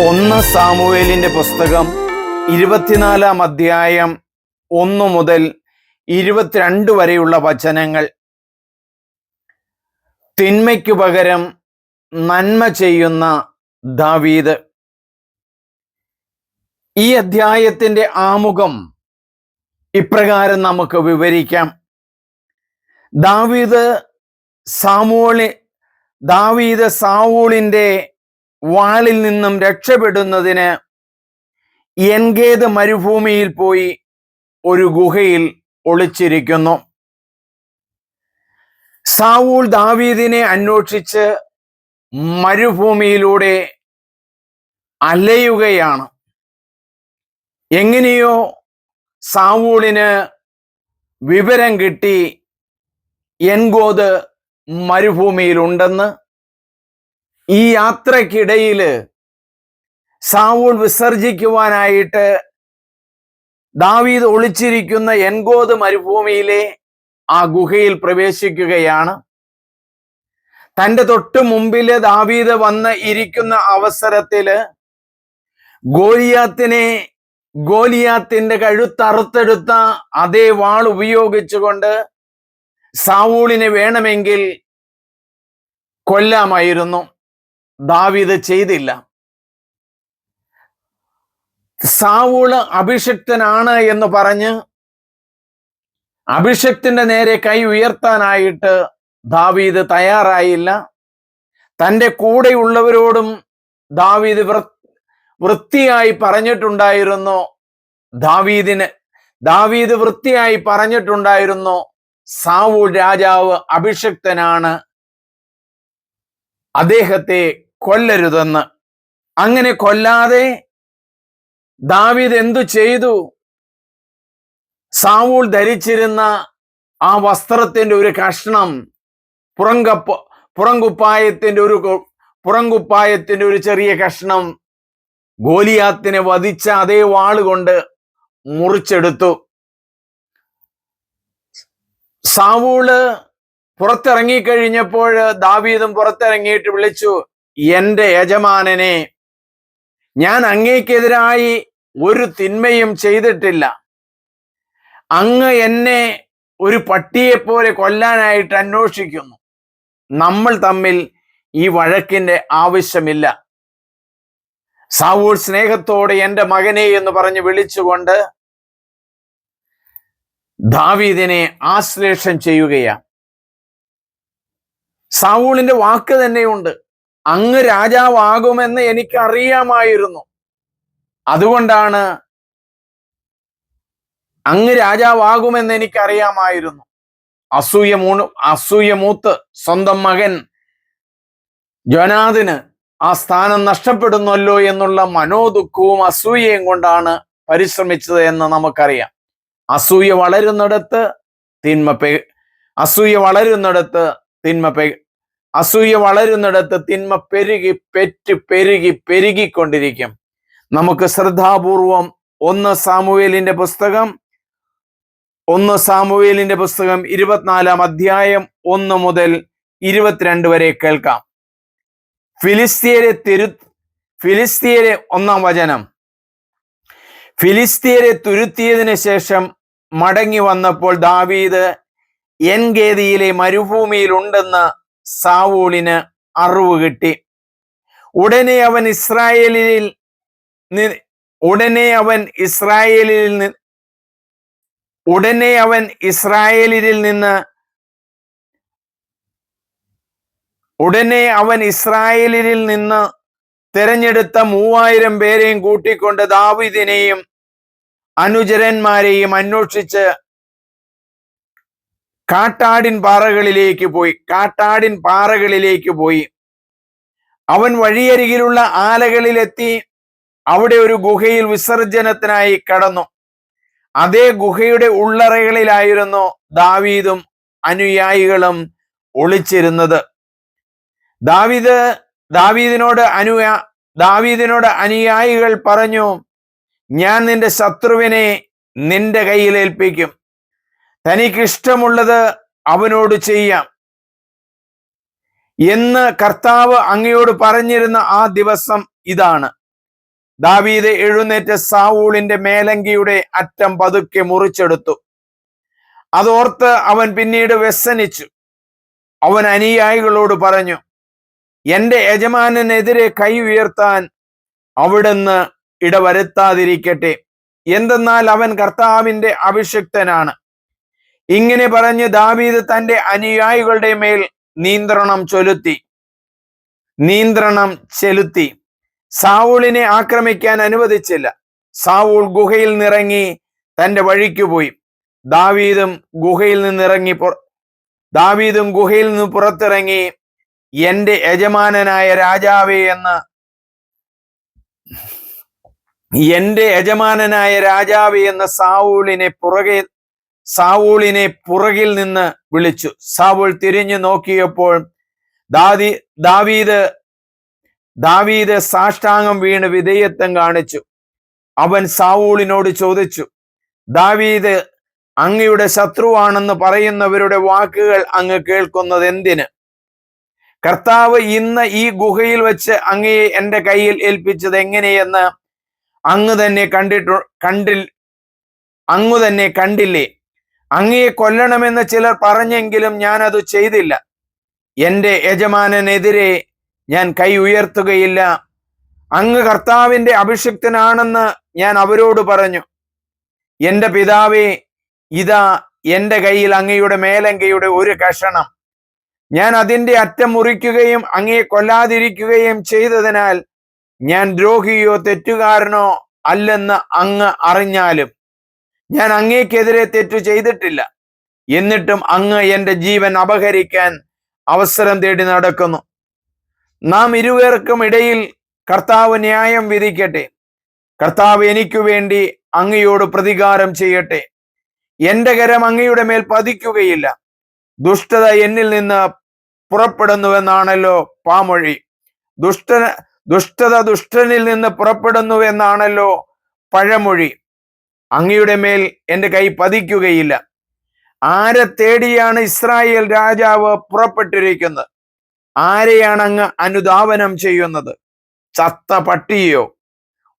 ഒന്ന് സാമുവേലിന്റെ പുസ്തകം ഇരുപത്തിനാലാം അധ്യായം ഒന്ന് മുതൽ ഇരുപത്തിരണ്ട് വരെയുള്ള വചനങ്ങൾ. തിന്മയ്ക്കു പകരം നന്മ ചെയ്യുന്ന ദാവീദ്. ഈ അധ്യായത്തിന്റെ ആമുഖം ഇപ്രകാരം നമുക്ക് വിവരിക്കാം. ദാവീദ് സാമൂളി ദാവീദ് സാവൂളിന്റെ വാളിൽ നിന്നും രക്ഷപ്പെടുന്നതിന് എൻഗേത് മരുഭൂമിയിൽ പോയി ഒരു ഗുഹയിൽ ഒളിച്ചിരിക്കുന്നു. സാവൂൾ ദാവീദിനെ അന്വേഷിച്ച് മരുഭൂമിയിലൂടെ അലയുകയാണ്. എങ്ങനെയോ സാവൂളിന് വിവരം കിട്ടി എൻഗോത് മരുഭൂമിയിലുണ്ടെന്ന്. ഈ യാത്രക്കിടയിൽ സാവൂൾ വിസർജിക്കുവാനായിട്ട് ദാവീദ് ഒളിച്ചിരിക്കുന്ന എൻഗോദ് മരുഭൂമിയിലെ ആ ഗുഹയിൽ പ്രവേശിക്കുകയാണ്. തന്റെ തൊട്ട് മുമ്പിൽ ദാവീദ് വന്ന് ഇരിക്കുന്ന അവസരത്തിൽ ഗോലിയാത്തിനെ ഗോലിയാത്തിന്റെ കഴുത്തറുത്തെടുത്ത അതേ വാൾ ഉപയോഗിച്ചുകൊണ്ട് സാവൂളിനെ വേണമെങ്കിൽ കൊല്ലാമായിരുന്നു. ദാവീദ് ചെയ്തില്ല. സാവൂൾ അഭിഷിക്തനാണ് എന്ന് പറഞ്ഞ് അഭിഷക്തിന്റെ നേരെ കൈ ഉയർത്താനായിട്ട് ദാവീദ് തയ്യാറായില്ല. തന്റെ കൂടെയുള്ളവരോടും ദാവീദ് വൃത്തിയായി പറഞ്ഞിട്ടുണ്ടായിരുന്നു. ദാവീദിന് ദാവീദ് വൃത്തിയായി പറഞ്ഞിട്ടുണ്ടായിരുന്നു സാവൂൾ രാജാവ് അഭിഷക്തനാണ് അദ്ദേഹത്തെ കൊല്ലരുതെന്ന്. അങ്ങനെ കൊല്ലാതെ ദാവീദ് എന്തു ചെയ്തു? സാവൂൾ ധരിച്ചിരുന്ന ആ വസ്ത്രത്തിന്റെ ഒരു കഷ്ണം പുറങ്കപ്പ പുറങ്കുപ്പായത്തിന്റെ ഒരു പുറങ്കുപ്പായത്തിന്റെ ഒരു ചെറിയ കഷ്ണം ഗോലിയാത്തിനെ വധിച്ച അതേ വാളുകൊണ്ട് മുറിച്ചെടുത്തു. സാവൂൾ പുറത്തിറങ്ങിക്കഴിഞ്ഞപ്പോൾ ദാവീദും പുറത്തിറങ്ങിയിട്ട് വിളിച്ചു എന്റെ യജമാനനെ ഞാൻ അങ്ങേക്കെതിരായി ഒരു തിന്മയും ചെയ്തിട്ടില്ല. അങ്ങ് എന്നെ ഒരു പട്ടിയെപ്പോലെ കൊല്ലാനായിട്ട് അന്വേഷിക്കുന്നു. നമ്മൾ തമ്മിൽ ഈ വഴക്കിന്റെ ആവശ്യമില്ല. സാവൂൾ സ്നേഹത്തോടെ എന്റെ മകനെ എന്ന് പറഞ്ഞ് വിളിച്ചുകൊണ്ട് ദാവീദിനെ ആശ്ലേഷം ചെയ്യുകയാണ്. സാവൂളിന്റെ വാക്ക് തന്നെയുണ്ട്. അങ്ങ് രാജാവാകുമെന്ന് എനിക്കറിയാമായിരുന്നു. അതുകൊണ്ടാണ് അങ്ങ് രാജാവാകുമെന്ന് എനിക്കറിയാമായിരുന്നു. അസൂയ മൂണ് അസൂയ മൂത്ത് സ്വന്തം മകൻ ജോനാഥിന് ആ സ്ഥാനം നഷ്ടപ്പെടുന്നല്ലോ എന്നുള്ള മനോദുഃഖവും അസൂയയും കൊണ്ടാണ് പരിശ്രമിച്ചത് എന്ന് നമുക്കറിയാം. അസൂയ വളരുന്നിടത്ത് തിന്മ പെ അസൂയ വളരുന്നിടത്ത് തിന്മ പെ അസൂയ വളരുന്നിടത്ത് തിന്മ പെരുകി പെറ്റ് പെരുകി പെരുകിക്കൊണ്ടിരിക്കും. നമുക്ക് ശ്രദ്ധാപൂർവം ഒന്ന് സാമുവേലിന്റെ പുസ്തകം ഒന്ന് സാമുവേലിന്റെ പുസ്തകം ഇരുപത്തിനാലാം അധ്യായം ഒന്ന് മുതൽ ഇരുപത്തിരണ്ട് വരെ കേൾക്കാം. ഫിലിസ്തീയരെ തിരു ഫിലിസ്തീയരെ ഒന്നാം വചനം. ഫിലിസ്തീയരെ തുരുത്തിയതിനു ശേഷം മടങ്ങി വന്നപ്പോൾ ദാവീദ് എൻഗേദിയിലെ മരുഭൂമിയിലുണ്ടെന്ന് സാവൂളിന് അറിവ് കിട്ടി. ഉടനെ അവൻ ഇസ്രായേലിൽ ഉടനെ അവൻ ഇസ്രായേലിൽ ഉടനെ അവൻ ഇസ്രായേലിൽ നിന്ന് ഉടനെ അവൻ ഇസ്രായേലിൽ നിന്ന് തെരഞ്ഞെടുത്ത മൂവായിരം പേരെയും കൂട്ടിക്കൊണ്ട് ദാവിദിനെയും അനുചരന്മാരെയും അന്വേഷിച്ച് കാട്ടാടിൻ പാറകളിലേക്ക് പോയി. കാട്ടാടിൻ പാറകളിലേക്ക് പോയി. അവൻ വഴിയരികിലുള്ള ആലകളിലെത്തി. അവിടെ ഒരു ഗുഹയിൽ വിസർജനത്തിനായി കടന്നു. അതേ ഗുഹയുടെ ഉള്ളറകളിലായിരുന്നു ദാവീദും അനുയായികളും ഒളിച്ചിരുന്നത്. ദാവീദ് ദാവീദിനോട് അനുയാ ദാവീദിനോട് അനുയായികൾ പറഞ്ഞു ഞാൻ നിന്റെ ശത്രുവിനെ നിന്റെ കയ്യിൽ ഏൽപ്പിക്കും. തനിക്ക് ഇഷ്ടമുള്ളത് അവനോട് ചെയ്യാം. എന്ന് കർത്താവ് അങ്ങയോട് പറഞ്ഞിരുന്ന ആ ദിവസം ഇതാണ്. ദാവീദ് എഴുന്നേറ്റ സാവൂളിന്റെ മേലങ്കിയുടെ അറ്റം പതുക്കെ മുറിച്ചെടുത്തു. അതോർത്ത് അവൻ പിന്നീട് വ്യസനിച്ചു. അവൻ അനുയായികളോട് പറഞ്ഞു എന്റെ യജമാനെതിരെ കൈ ഉയർത്താൻ അവിടുന്ന് ഇടവരുത്താതിരിക്കട്ടെ. എന്തെന്നാൽ അവൻ കർത്താവിന്റെ അഭിഷിക്തനാണ്. ഇങ്ങനെ പറഞ്ഞ് ദാവീദ് തന്റെ അനുയായികളുടെ മേൽ നിയന്ത്രണം ചൊലുത്തി. നിയന്ത്രണം ചെലുത്തി. സാവൂളിനെ ആക്രമിക്കാൻ അനുവദിച്ചില്ല. സാവൂൾ ഗുഹയിൽ നിറങ്ങി തന്റെ വഴിക്ക് പോയി. ദാവീദും ഗുഹയിൽ നിന്നിറങ്ങി ദാവീദും ഗുഹയിൽ നിന്ന് പുറത്തിറങ്ങി. എന്റെ യജമാനനായ രാജാവേ എന്ന് എന്റെ യജമാനനായ രാജാവേ എന്ന സാവൂളിനെ പുറകെ സാവൂളിനെ പുറകിൽ നിന്ന് വിളിച്ചു. സാവൂൾ തിരിഞ്ഞു നോക്കിയപ്പോൾ ദാദി ദാവീദ് ദാവീദ് സാഷ്ടാംഗം വീണ് വിധേയത്വം കാണിച്ചു. അവൻ സാവൂളിനോട് ചോദിച്ചു ദാവീദ് അങ്ങയുടെ ശത്രുവാണെന്ന് പറയുന്നവരുടെ വാക്കുകൾ അങ്ങ് കേൾക്കുന്നത് എന്തിന് കർത്താവ് ഇന്ന് ഈ ഗുഹയിൽ വെച്ച് അങ്ങയെ എന്റെ കയ്യിൽ ഏൽപ്പിച്ചത് എങ്ങനെയെന്ന് അങ്ങ് തന്നെ കണ്ടിട്ടു കണ്ടിൽ അങ്ങു തന്നെ കണ്ടില്ലേ? അങ്ങയെ കൊല്ലണമെന്ന് ചിലർ പറഞ്ഞെങ്കിലും ഞാൻ അത് ചെയ്തില്ല. എന്റെ യജമാനനെതിരെ ഞാൻ കൈ ഉയർത്തുകയില്ല. അങ്ങ് കർത്താവിന്റെ അഭിഷിക്തനാണെന്ന് ഞാൻ അവരോട് പറഞ്ഞു. എന്റെ പിതാവേ ഇതാ എന്റെ കയ്യിൽ അങ്ങയുടെ മേലങ്കയുടെ ഒരു കഷണം. ഞാൻ അതിന്റെ അറ്റം മുറിക്കുകയും അങ്ങയെ കൊല്ലാതിരിക്കുകയും ചെയ്തതിനാൽ ഞാൻ ദ്രോഹിയോ തെറ്റുകാരനോ അല്ലെന്ന് അങ്ങ് അറിഞ്ഞാലും. ഞാൻ അങ്ങേക്കെതിരെ തെറ്റു ചെയ്തിട്ടില്ല. എന്നിട്ടും അങ്ങ് എന്റെ ജീവൻ അപഹരിക്കാൻ അവസരം തേടി നടക്കുന്നു. നാം ഇരുവർക്കും ഇടയിൽ കർത്താവ് ന്യായം വിധിക്കട്ടെ. കർത്താവ് എനിക്കു വേണ്ടി അങ്ങയോട് പ്രതികാരം ചെയ്യട്ടെ. എന്റെ കരം അങ്ങയുടെ മേൽ പതിക്കുകയില്ല. ദുഷ്ടത എന്നിൽ നിന്ന് പുറപ്പെടുന്നുവെന്നാണല്ലോ പാമൊഴി. ദുഷ്ട ദുഷ്ടത ദുഷ്ടനിൽ നിന്ന് പുറപ്പെടുന്നുവെന്നാണല്ലോ പഴമൊഴി. അങ്ങയുടെ മേൽ എന്റെ കൈ പതിക്കുകയില്ല. ആരെ തേടിയാണ് ഇസ്രായേൽ രാജാവ് പുറപ്പെട്ടിരിക്കുന്നത്? ആരെയാണ് അങ്ങ് അനുധാവനം ചെയ്യുന്നത്? ചത്ത പട്ടിയോ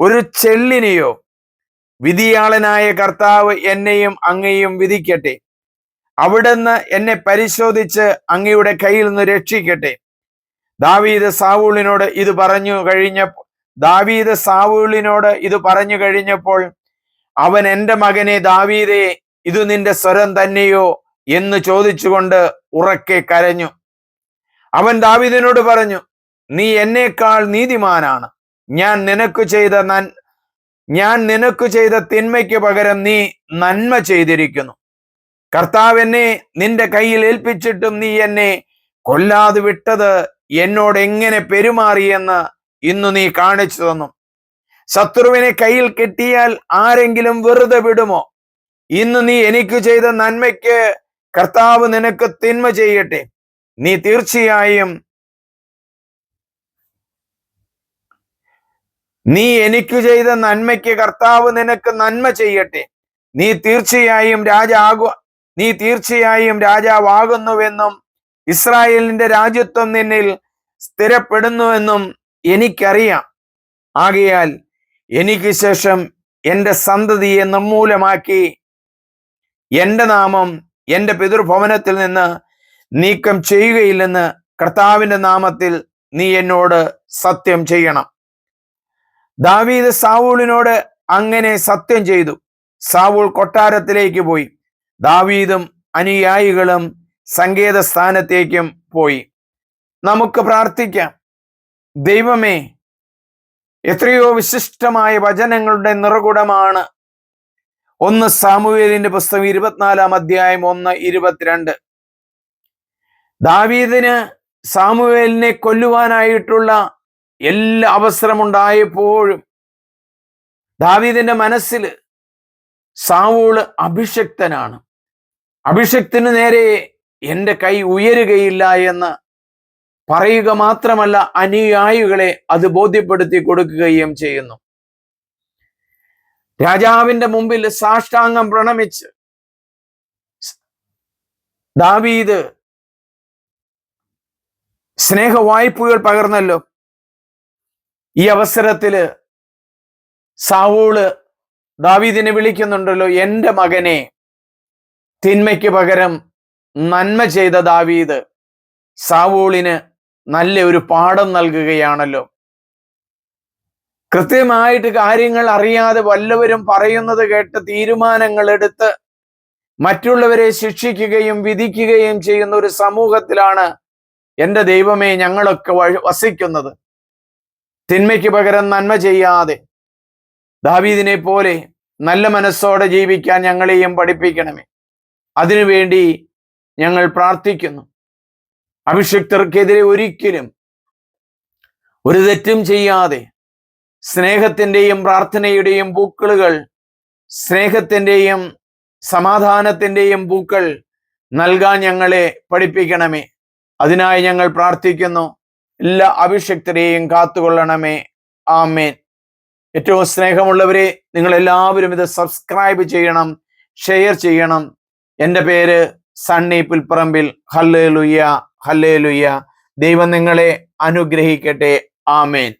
ഒരു ചെള്ളിനെയോ? വിധിയാളനായ കർത്താവ് എന്നെയും അങ്ങയും വിധിക്കട്ടെ. അവിടുന്ന് എന്നെ പരിശോധിച്ച് അങ്ങയുടെ കയ്യിൽ നിന്ന് രക്ഷിക്കട്ടെ. ദാവീദ് സാവൂളിനോട് ഇത് പറഞ്ഞു കഴിഞ്ഞപ്പോൾ ദാവീദ് സാവൂളിനോട് ഇത് പറഞ്ഞു കഴിഞ്ഞപ്പോൾ അവൻ എന്റെ മകനെ ദാവീദേ ഇത് നിന്റെ സ്വരം തന്നെയോ എന്ന് ചോദിച്ചുകൊണ്ട് ഉറക്കെ കരഞ്ഞു. അവൻ ദാവീദിനോട് പറഞ്ഞു നീ എന്നേക്കാൾ നീതിമാനാണ്. ഞാൻ നിനക്ക് ചെയ്ത ഞാൻ നിനക്ക് ചെയ്ത തിന്മയ്ക്ക് പകരം നീ നന്മ ചെയ്തിരിക്കുന്നു. കർത്താവ് എന്നെ നിന്റെ കയ്യിൽ ഏൽപ്പിച്ചിട്ടും നീ എന്നെ കൊല്ലാതെ വിട്ടത് എന്നോട് എങ്ങനെ പെരുമാറിയെന്ന് ഇന്ന് നീ കാണിച്ചു തന്നു. ശത്രുവിനെ കയ്യിൽ കിട്ടിയാൽ ആരെങ്കിലും വെറുതെ വിടുമോ? ഇന്ന് നീ എനിക്ക് ചെയ്ത നന്മയ്ക്ക് കർത്താവ് നിനക്ക് തിന്മ ചെയ്യട്ടെ. നീ തീർച്ചയായും നീ എനിക്ക് ചെയ്ത നന്മയ്ക്ക് കർത്താവ് നിനക്ക് നന്മ ചെയ്യട്ടെ. നീ തീർച്ചയായും രാജാകു നീ തീർച്ചയായും രാജാവാകുന്നുവെന്നും ഇസ്രായേലിന്റെ രാജ്യത്വം നിന്നിൽ സ്ഥിരപ്പെടുന്നുവെന്നും എനിക്കറിയാം. ആകയാൽ എനിക്ക് ശേഷം എന്റെ സന്തതിയെ നിർമൂലമാക്കി. എന്റെ നാമം എന്റെ പിതൃഭവനത്തിൽ നിന്ന് നീക്കം ചെയ്യുകയില്ലെന്ന് കർത്താവിന്റെ നാമത്തിൽ നീ എന്നോട് സത്യം ചെയ്യണം. ദാവീദ് സാവൂളിനോട് അങ്ങനെ സത്യം ചെയ്തു. സാവൂൾ കൊട്ടാരത്തിലേക്ക് പോയി. ദാവീദും അനുയായികളും സങ്കേത സ്ഥാനത്തേക്കും പോയി. നമുക്ക് പ്രാർത്ഥിക്കാം. ദൈവമേ എത്രയോ വിശിഷ്ടമായ വചനങ്ങളുടെ നിറകുടമാണ്. ഒന്ന് സാമുവേലിന്റെ പുസ്തകം ഇരുപത്തിനാലാം അധ്യായം ഒന്ന് ഇരുപത്തിരണ്ട്. ദാവീദിന് സാമുവേലിനെ കൊല്ലുവാനായിട്ടുള്ള എല്ലാ അവസരമുണ്ടായപ്പോഴും ദാവീദിന്റെ മനസ്സിൽ സാവൂൾ അഭിഷക്തനാണ്. അഭിഷക്തിന് നേരെ എന്റെ കൈ ഉയരുകയില്ല എന്ന് പറയുക മാത്രമല്ല അനുയായികളെ അത് ബോധ്യപ്പെടുത്തി കൊടുക്കുകയും ചെയ്യുന്നു. രാജാവിന്റെ മുമ്പിൽ സാഷ്ടാംഗം പ്രണമിച്ച് ദാവീദ് സ്നേഹ വായ്പകൾ പകർന്നല്ലോ. ഈ അവസരത്തിൽ സാവൂൾ ദാവീദിനെ വിളിക്കുന്നുണ്ടല്ലോ എന്റെ മകനെ തിന്മയ്ക്ക് പകരം നന്മ ചെയ്ത ദാവീദ് സാവൂളിന് നല്ല ഒരു പാഠം നൽകുകയാണല്ലോ. കൃത്യമായിട്ട് കാര്യങ്ങൾ അറിയാതെ വല്ലവരും പറയുന്നത് കേട്ട് തീരുമാനങ്ങൾ എടുത്ത് മറ്റുള്ളവരെ ശിക്ഷിക്കുകയും വിധിക്കുകയും ചെയ്യുന്ന ഒരു സമൂഹത്തിലാണ് എന്റെ ദൈവമേ ഞങ്ങളൊക്കെ വസിക്കുന്നത്. തിന്മയ്ക്ക് പകരം നന്മ ചെയ്യാതെ ദാവീദിനെ പോലെ നല്ല മനസ്സോടെ ജീവിക്കാൻ ഞങ്ങളെയും പഠിപ്പിക്കണമേ. അതിനുവേണ്ടി ഞങ്ങൾ പ്രാർത്ഥിക്കുന്നു. അഭിഷിക്തർക്കെതിരെ ഒരിക്കലും ഒരു തെറ്റും ചെയ്യാതെ സ്നേഹത്തിന്റെയും പ്രാർത്ഥനയുടെയും പൂക്കളുകൾ സ്നേഹത്തിന്റെയും സമാധാനത്തിന്റെയും പൂക്കൾ നൽകാൻ ഞങ്ങളെ പഠിപ്പിക്കണമേ. അതിനായി ഞങ്ങൾ പ്രാർത്ഥിക്കുന്നു. എല്ലാ അഭിഷക്തരെയും കാത്തുകൊള്ളണമേ. ആമേൻ. ഏറ്റവും സ്നേഹമുള്ളവരെ നിങ്ങൾ എല്ലാവരും ഇത് സബ്സ്ക്രൈബ് ചെയ്യണം ഷെയർ ചെയ്യണം. എന്റെ പേര് സണ്ണി പുൽപ്പറമ്പിൽ. ഹല്ലേ ലുയ്യ ഹല്ലേ ദൈവം നിങ്ങളെ അനുഗ്രഹിക്കട്ടെ. ആമേൻ.